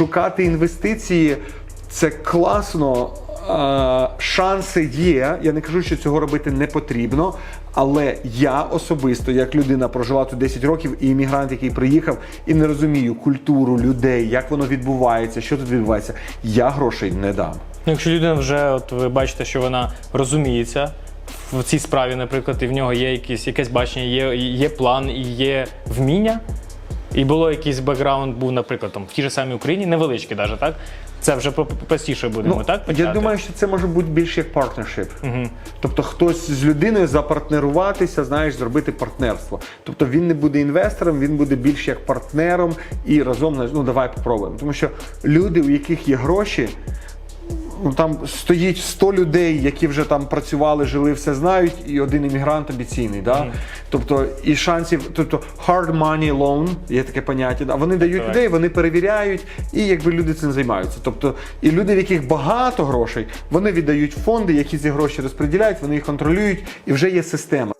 шукати інвестиції це класно. Шанси є. Я не кажу, що цього робити не потрібно. Але я особисто, як людина, прожила тут 10 років і іммігрант, який приїхав, і не розумію культуру людей, як воно відбувається, що тут відбувається. Я грошей не дам. Ну, Якщо людина вже, от ви бачите, що вона розуміється в цій справі, наприклад, і в нього є якісь, якесь бачення, є, є план і є вміння, і було якийсь бекграунд, був, наприклад, там, в тій же самій Україні, невеличкий навіть, так? Це вже про- простіше будемо, так? Ну, я думаю, що це може бути більш як партнершип. Тобто хтось з людиною запартнеруватися, знаєш, зробити партнерство. Тобто він не буде інвестором, він буде більш як партнером і разом ну давай попробуємо. Тому що люди, у яких є гроші. Ну, там стоїть 100 людей, які вже там працювали, жили, все знають, і один іммігрант обіційний. Да? Тобто, і шансів, тобто hard money loan, є таке поняття. Да? Вони дають людей, вони перевіряють, і якби люди цим займаються. Тобто, і люди, в яких багато грошей, вони віддають фонди, які ці гроші розподіляють, вони їх контролюють, і вже є система.